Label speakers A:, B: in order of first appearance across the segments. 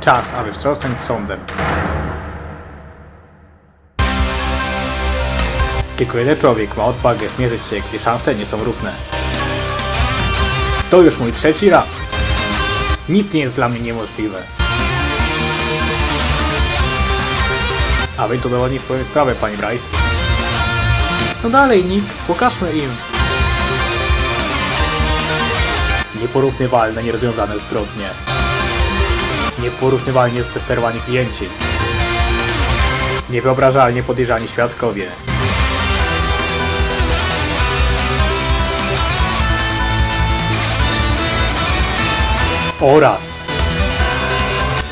A: Czas, aby wstrząsnąć sądem. Tylko jeden człowiek ma odwagę zmierzyć się, gdzie szanse nie są równe. To już mój trzeci raz. Nic nie jest dla mnie niemożliwe. A więc udowodnij swoją sprawę, pani Bright. No dalej, Nick, pokażmy im. Nieporównywalne, nierozwiązane zbrodnie. Nieporównywalnie zdesterowani klienci. Niewyobrażalnie podejrzani świadkowie. Oraz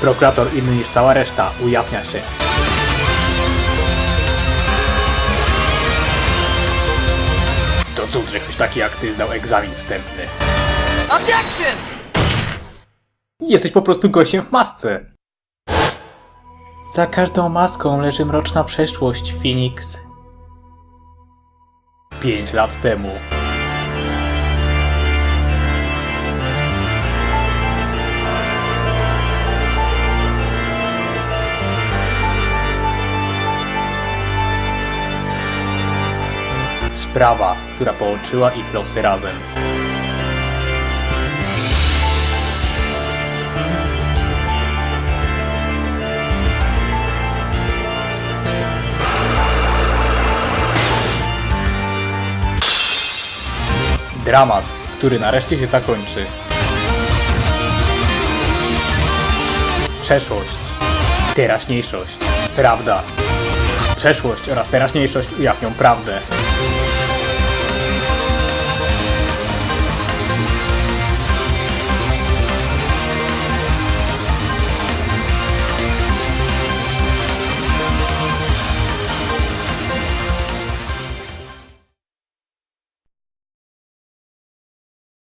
A: prokurator inny niż cała reszta ujawnia się. To cud, że ktoś taki jak ty zdał egzamin wstępny.
B: Objection!
A: Jesteś po prostu gościem w masce. Za każdą maską leży mroczna przeszłość, Phoenix. Pięć lat temu. Sprawa, która połączyła ich losy razem. Dramat, który nareszcie się zakończy. Przeszłość, teraźniejszość, prawda. Przeszłość oraz teraźniejszość ujawnią prawdę.